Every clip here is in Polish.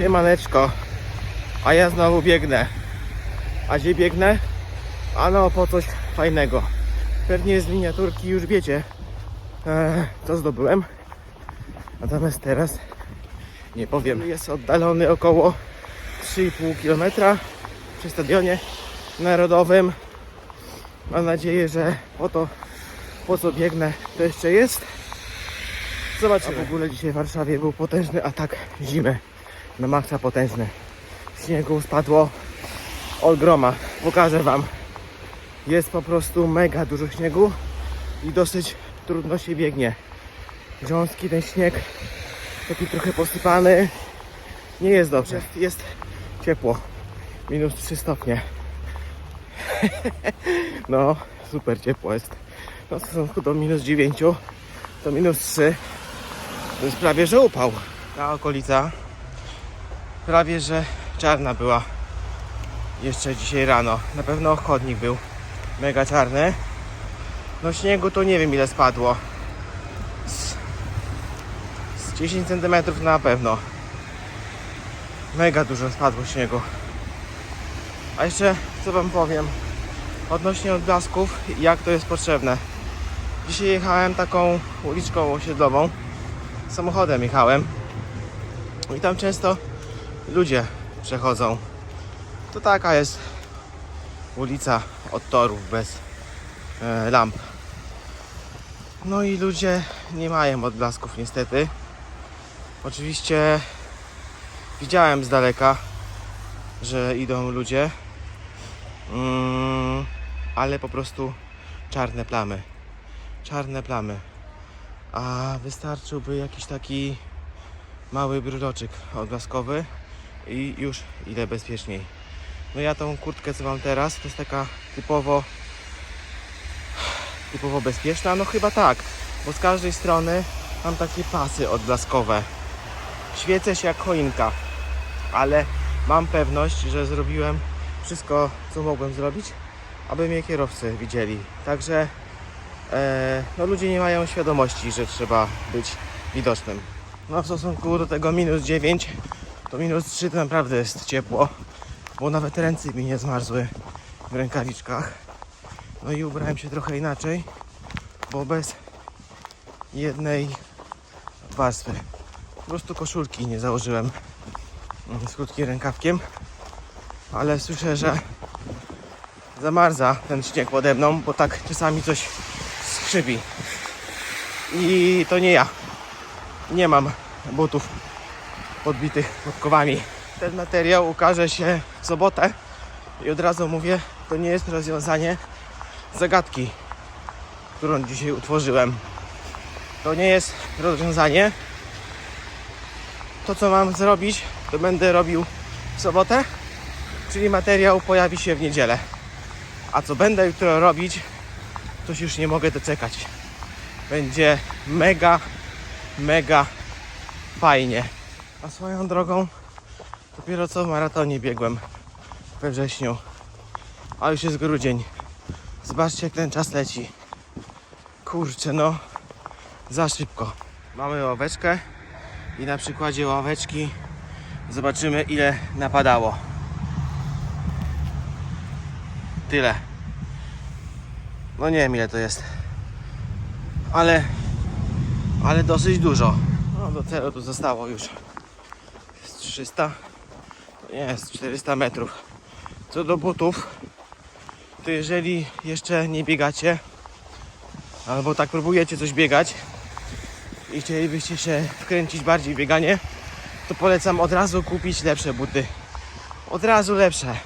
Siemaneczko. A ja znowu biegnę. A gdzie biegnę? Ano po coś fajnego. Pewnie z miniaturki już wiecie, e, co zdobyłem. Natomiast teraz nie powiem. Jest oddalony około 3,5 km przy stadionie narodowym. Mam nadzieję, że po to, po co biegnę, to jeszcze jest. Zobaczymy. A w ogóle dzisiaj w Warszawie był potężny atak zimy. Na maksa potężny. Śniegu spadło olgroma. Pokażę Wam. Jest po prostu mega dużo śniegu i dosyć trudno się biegnie. Grząski ten śnieg, taki trochę posypany. Nie jest dobrze. Jest, jest ciepło. Minus 3 stopnie. No, super ciepło jest. No, w stosunku do minus 9 to minus 3 to jest prawie że upał. Ta okolica prawie że czarna była jeszcze dzisiaj rano. Na pewno chodnik był mega czarny. No śniegu to nie wiem ile spadło. Z, z 10 cm na pewno. Mega dużo spadło śniegu. A jeszcze co wam powiem odnośnie odblasków jak to jest potrzebne. Dzisiaj jechałem taką uliczką osiedlową. Samochodem jechałem. I tam często ludzie przechodzą. To taka jest ulica od torów bez e, lamp. No i ludzie nie mają odblasków niestety. Oczywiście widziałem z daleka, że idą ludzie, mm, ale po prostu czarne plamy. Czarne plamy. A wystarczyłby jakiś taki mały brudoczek odblaskowy i już ile bezpieczniej. No ja tą kurtkę co mam teraz to jest taka typowo typowo bezpieczna, no chyba tak, bo z każdej strony mam takie pasy odblaskowe. Świecę się jak choinka, ale mam pewność, że zrobiłem wszystko co mogłem zrobić, aby mnie kierowcy widzieli. Także e, no ludzie nie mają świadomości, że trzeba być widocznym. No w stosunku do tego minus 9 to minus 3 to naprawdę jest ciepło, bo nawet ręce mi nie zmarzły w rękawiczkach. No i ubrałem się trochę inaczej, bo bez jednej warstwy. Po prostu koszulki nie założyłem z krótkim rękawkiem, ale słyszę, że zamarza ten śnieg pode mną, bo tak czasami coś skrzywi. I to nie ja. Nie mam butów podbitych podkowami. Ten materiał ukaże się w sobotę i od razu mówię, to nie jest rozwiązanie zagadki, którą dzisiaj utworzyłem. To nie jest rozwiązanie. To co mam zrobić, to będę robił w sobotę, czyli materiał pojawi się w niedzielę. A co będę jutro robić, to już nie mogę doczekać. Będzie mega, mega fajnie. A swoją drogą dopiero co w maratonie biegłem we wrześniu. A już jest grudzień. Zobaczcie jak ten czas leci. Kurczę no, za szybko. Mamy ławeczkę i na przykładzie ławeczki zobaczymy ile napadało. Tyle. No nie wiem ile to jest. Ale ale dosyć dużo. No do celu tu zostało już 300 to nie jest 400 metrów. Co do butów, to jeżeli jeszcze nie biegacie, albo tak próbujecie coś biegać i chcielibyście się wkręcić bardziej w bieganie, to polecam od razu kupić lepsze buty. Od razu lepsze.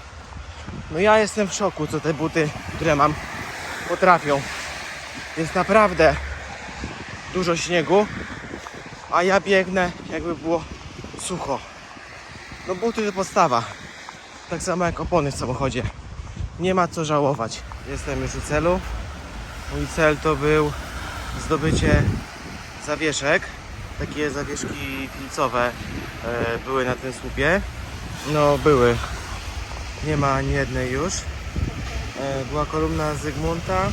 No ja jestem w szoku, co te buty, które mam, potrafią. Jest naprawdę dużo śniegu, a ja biegnę jakby było sucho. No buty to podstawa. Tak samo jak opony w samochodzie. Nie ma co żałować. Jestem już u celu. Mój cel to był zdobycie zawieszek. Takie zawieszki filcowe e, były na tym słupie. No były. Nie ma ani jednej już. E, była kolumna Zygmunta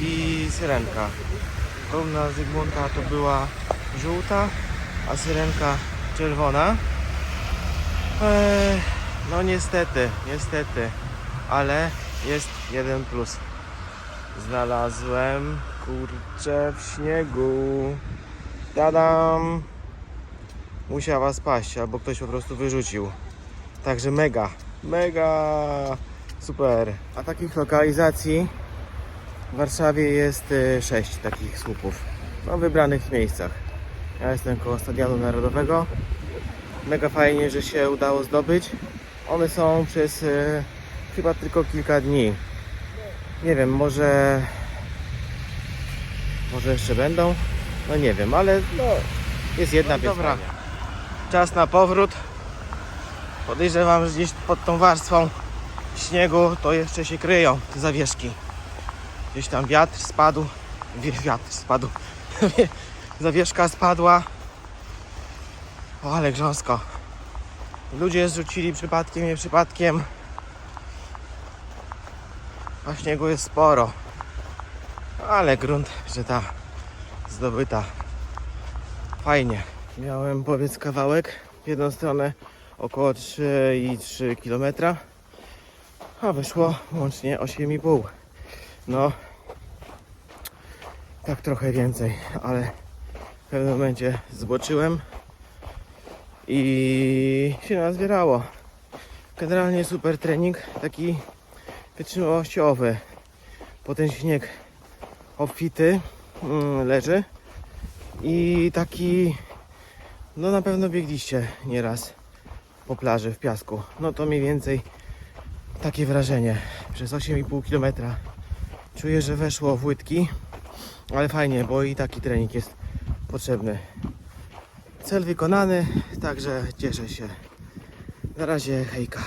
i Syrenka. Kolumna Zygmunta to była żółta, a Syrenka czerwona. No niestety, niestety, ale jest jeden plus. Znalazłem kurczę w śniegu. Tadam! Musiała spaść, albo ktoś po prostu wyrzucił. Także mega, mega super. A takich lokalizacji w Warszawie jest 6 takich słupów. No, w wybranych miejscach. Ja jestem koło Stadionu Narodowego. Mega fajnie, że się udało zdobyć. One są przez e, chyba tylko kilka dni. Nie wiem, może może jeszcze będą? No nie wiem, ale no jest jedna no, Dobra. Czas na powrót. Podejrzewam, że gdzieś pod tą warstwą śniegu to jeszcze się kryją te zawieszki. Gdzieś tam wiatr spadł. Wiatr spadł. Zawieszka spadła. O, ale grząsko. Ludzie zrzucili przypadkiem, nie przypadkiem. A śniegu jest sporo. Ale grunt, że ta zdobyta. Fajnie. Miałem powiedz kawałek. W jedną stronę około 3,3 km. A wyszło łącznie 8,5. No. Tak trochę więcej, ale w pewnym momencie zboczyłem i się nazbierało. Generalnie super trening, taki wytrzymałościowy. Po ten śnieg obfity mm, leży i taki no na pewno biegliście nieraz po plaży w piasku. No to mniej więcej takie wrażenie. Przez 8,5 km czuję, że weszło w łydki, ale fajnie, bo i taki trening jest potrzebny. Cel wykonany, także cieszę się. Na razie, hejka.